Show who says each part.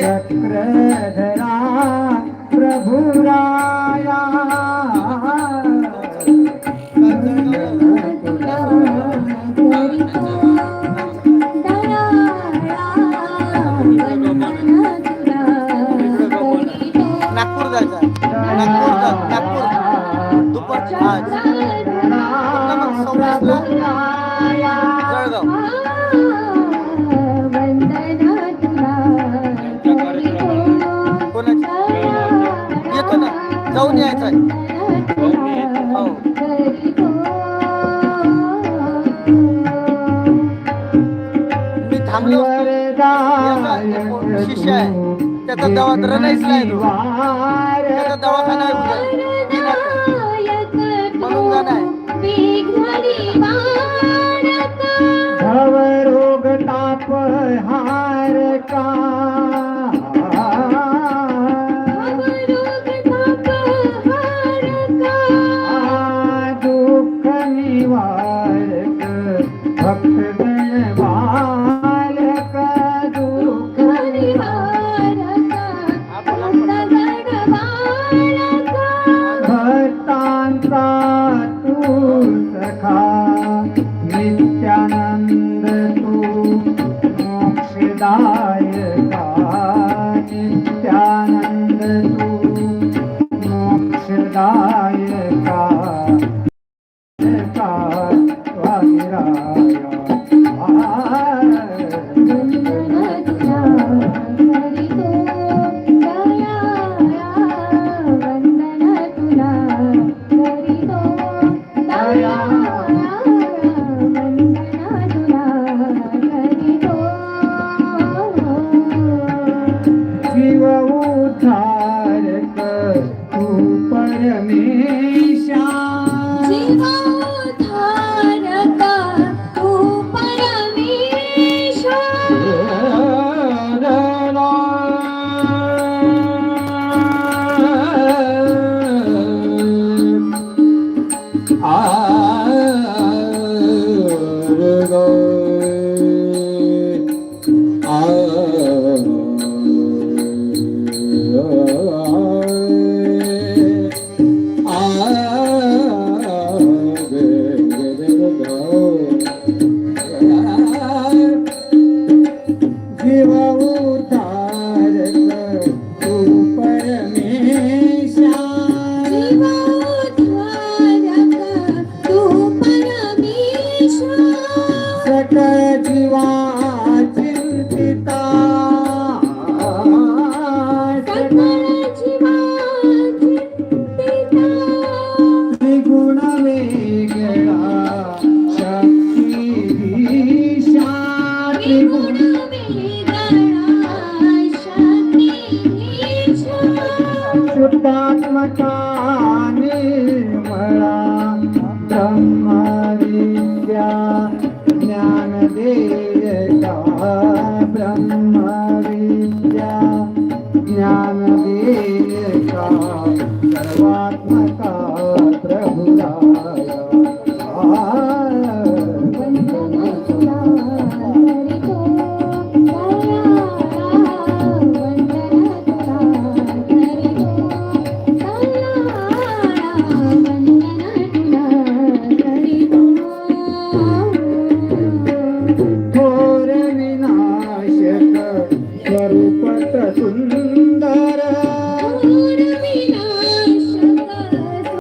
Speaker 1: चक्रधरा
Speaker 2: प्रभुरा मी थांबलो शिष्य आहे. त्याचा दवाखाना नाहीच नाही त्याचा दवाखाना म्हणून
Speaker 1: जाणार नायका नायका वायराया મકાની મળા બ્રહ્મવિદ્યા જ્ઞાન દેતા બ્રહ્મા